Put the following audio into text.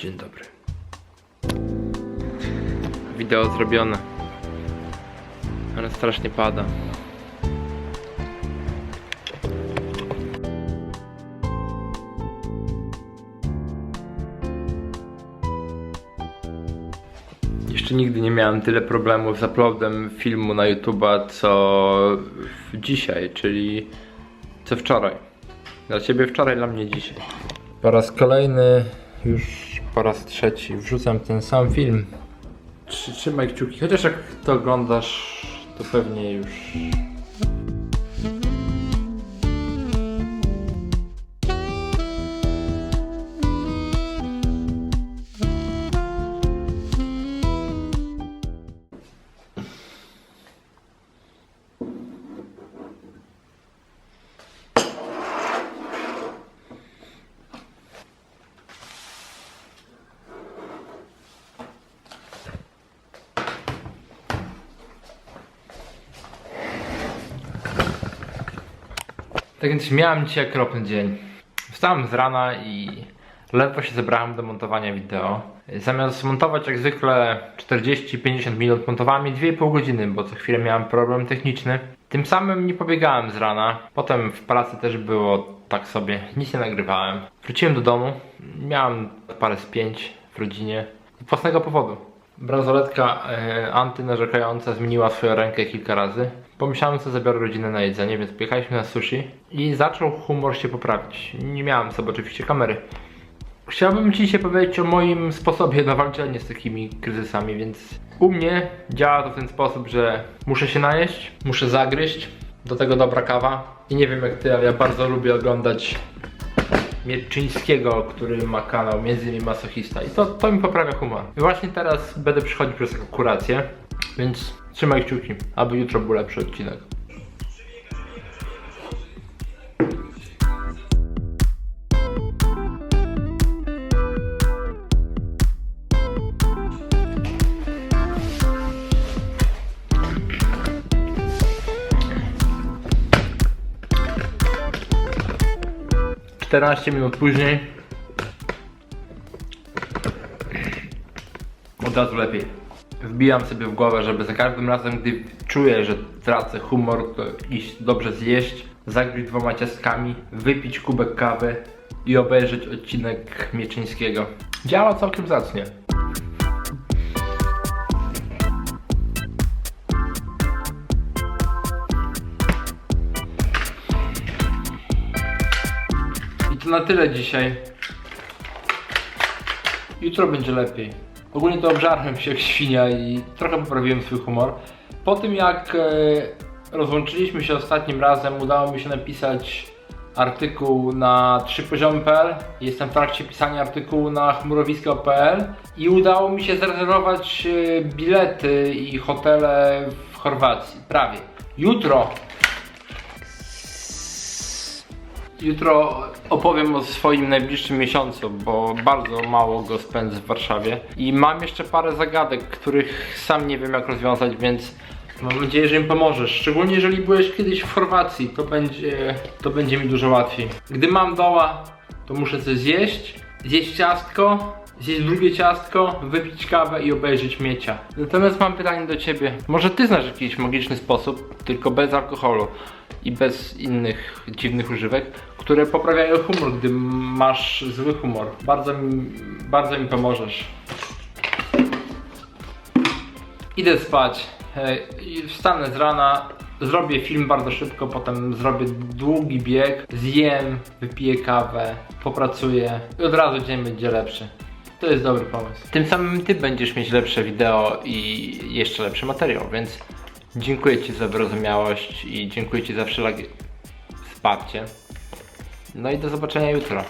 Dzień dobry. Wideo zrobione. Ale strasznie pada. Jeszcze nigdy nie miałem tyle problemów z uploadem filmu na YouTube'a co dzisiaj, czyli co wczoraj. Dla ciebie wczoraj, dla mnie dzisiaj. Po raz kolejny, już po raz trzeci, wrzucam ten sam film. Trzy- Trzymaj kciuki, chociaż jak to oglądasz, to pewnie już. Tak więc miałem dzisiaj okropny dzień. Wstałem z rana i ledwo się zebrałem do montowania wideo. Zamiast montować jak zwykle 40-50 minut, montowałem je 2,5 godziny, bo co chwilę miałem problem techniczny. Tym samym nie pobiegałem z rana. Potem w pracy też było tak sobie, nic nie nagrywałem. Wróciłem do domu, miałem parę spięć w rodzinie. Z własnego powodu. Bransoletka e, antynarzekająca zmieniła swoją rękę kilka razy. Pomyślałem, co zabiorę rodzinę na jedzenie, więc pojechaliśmy na sushi i zaczął humor się poprawić. Nie miałem sobie oczywiście kamery. Chciałbym Ci dzisiaj powiedzieć o moim sposobie na walczenie z takimi kryzysami, więc u mnie działa to w ten sposób, że muszę się najeść, muszę zagryźć, do tego dobra kawa. I nie wiem jak Ty, ale ja bardzo lubię oglądać Mierczyńskiego, który ma kanał między innymi Masochista i to, to mi poprawia humor. I właśnie teraz będę przychodzić przez taką kurację, więc trzymaj kciuki, aby jutro był lepszy odcinek. Czternaście minut później od razu lepiej. Wbijam sobie w głowę, żeby za każdym razem, gdy czuję, że tracę humor, to iść dobrze zjeść, zagryźć dwoma ciastkami, wypić kubek kawy i obejrzeć odcinek Mieczyńskiego. Działa całkiem zacnie. Na tyle dzisiaj. Jutro będzie lepiej. Ogólnie to obżarłem się jak świnia i trochę poprawiłem swój humor. Po tym jak e, rozłączyliśmy się ostatnim razem, udało mi się napisać artykuł na trzypoziomy.pl. Jestem w trakcie pisania artykułu na chmurowisko.pl i udało mi się zarezerwować e, bilety i hotele w Chorwacji. Prawie. Jutro Jutro opowiem o swoim najbliższym miesiącu, bo bardzo mało go spędzę w Warszawie. I mam jeszcze parę zagadek, których sam nie wiem jak rozwiązać, więc mam nadzieję, że mi pomożesz. Szczególnie jeżeli byłeś kiedyś w Chorwacji, to będzie, to będzie mi dużo łatwiej. Gdy mam doła, to muszę coś zjeść, zjeść ciastko, zjeść drugie ciastko, wypić kawę i obejrzeć miecia. Natomiast mam pytanie do ciebie. Może ty znasz jakiś magiczny sposób, tylko bez alkoholu i bez innych dziwnych używek, które poprawiają humor, gdy masz zły humor. Bardzo mi, bardzo mi pomożesz. Idę spać. Wstanę z rana, zrobię film bardzo szybko, potem zrobię długi bieg, zjem, wypiję kawę, popracuję i od razu dzień będzie lepszy. To jest dobry pomysł. Tym samym ty będziesz mieć lepsze wideo i jeszcze lepszy materiał, więc dziękuję ci za wyrozumiałość i dziękuję ci za wszelakie wsparcie. No i do zobaczenia jutro.